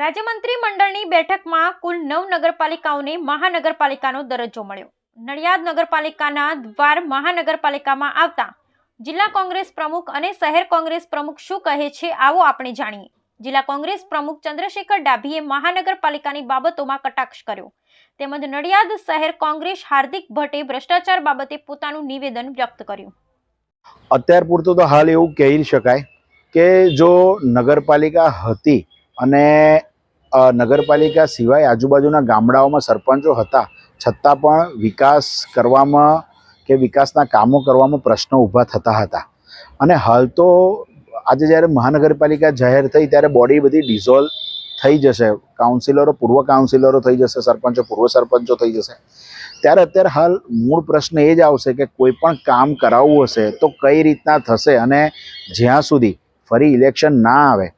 રાજ્ય મંત્રીમંડળની બેઠકમાં કુલ નવ નગરપાલિકાઓને મહાનગરપાલિકાનો દરજ્જો મળ્યો. નડિયાદ નગરપાલિકાના દ્વાર મહાનગરપાલિકામાં આવતા જિલ્લા કોંગ્રેસ પ્રમુખ અને શહેર કોંગ્રેસ પ્રમુખ શું કહે છે આવો આપણે જાણીએ. જિલ્લા કોંગ્રેસ પ્રમુખ ચંદ્રશેખર ડાભીએ મહાનગરપાલિકાની બાબતોમાં કટાક્ષ કર્યો. તેમજ નડિયાદ શહેર કોંગ્રેસ હાર્દિક ભટ્ટે ભ્રષ્ટાચાર બાબતે પોતાનું નિવેદન વ્યક્ત કર્યું. અત્યાર પૂરતું તો હાલ એવું કહી શકાય કે જો નગરપાલિકા હતી અને નગરપાલિકા સિવાય આજુબાજુના ગામડાઓમાં સરપંચો હતા, છતાં પણ વિકાસ કરવામાં કે વિકાસના કામો કરવામાં પ્રશ્નો ઊભા થતા હતા. અને હાલ તો આજે જ્યારે મહાનગરપાલિકા જાહેર થઈ ત્યારે બોડી બધી ડિઝોલ્વ થઈ જશે. કાઉન્સિલરો પૂર્વ કાઉન્સિલરો થઈ જશે, સરપંચો, પૂર્વ સરપંચો થઈ જશે. ત્યારે અત્યારે હાલ મૂળ પ્રશ્ન એ જ આવશે કે કોઈ પણ કામ કરાવવું હશે તો કઈ રીતના થશે અને જ્યાં સુધી ફરી ઇલેક્શન ના આવે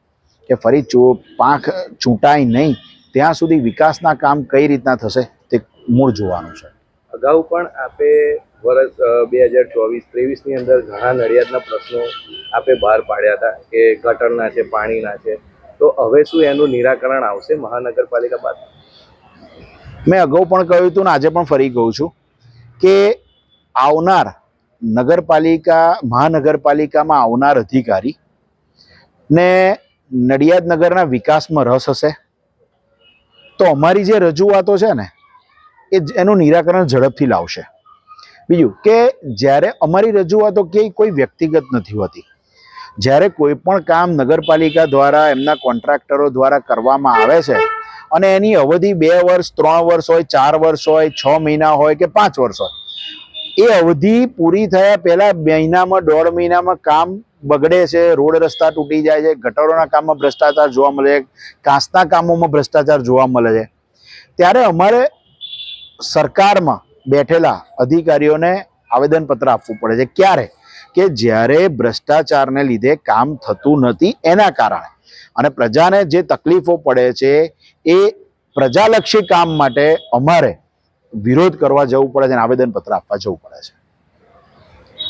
કે ફરી ચૂ પાંખ ચૂંટાય નહીં ત્યાં સુધી વિકાસના કામ કઈ રીતના થશે તે મૂળ જોવાનું છે. અગાઉ પણ આપે વર્ષ બે હજાર ચોવીસ ત્રેવીસની અંદર ઘણા નડિયાદના પ્રશ્નો આપે બહાર પાડ્યા હતા કે ગટરના છે પાણીના છે. તો હવે શું એનું નિરાકરણ આવશે મહાનગરપાલિકા બાદ? મેં અગાઉ પણ કહ્યું હતું ને આજે પણ ફરી કહું છું કે આવનાર નગરપાલિકા મહાનગરપાલિકામાં આવનાર અધિકારી ને નડિયાદ નગરના વિકાસમાં રસ હશે? તો અમારી જે રજૂઆતો છે ને, એ એનું નિરાકરણ ઝડપથી લાવશે. બીજું કે જ્યારે અમારી રજૂઆતો કે કોઈ વ્યક્તિગત નથી હોતી, જ્યારે કોઈ પણ કામ નગરપાલિકા દ્વારા, એમના કોન્ટ્રાક્ટરો દ્વારા કરવામાં આવે છે, અને એની અવધિ બે વર્ષ, ત્રણ વર્ષ હોય, ચાર વર્ષ હોય, છ મહિના હોય કે પાંચ વર્ષ હોય એ અવધિ પૂરી થયા પહેલા મહિનામાં, દોઢ મહિનામાં કામ બગડે છે, રોડ રસ્તા તૂટી જાય છે, ગટરોના કામમાં ભ્રષ્ટાચાર જોવા મળે છે કાંસના કામોમાં ભ્રષ્ટાચાર જોવા મળે છે. ત્યારે અમારે સરકારમાં બેઠેલા અધિકારીઓને આવેદનપત્ર આપવું પડે છે. ક્યારે? કે જ્યારે ભ્રષ્ટાચારને લીધે કામ થતું નથી એના કારણે. અને પ્રજાને જે તકલીફો પડે છે, એ પ્રજાલક્ષી કામ માટે અમારે વિરોધ કરવા જવું પડે છે અને આવેદનપત્ર આપવા જવું પડે છે.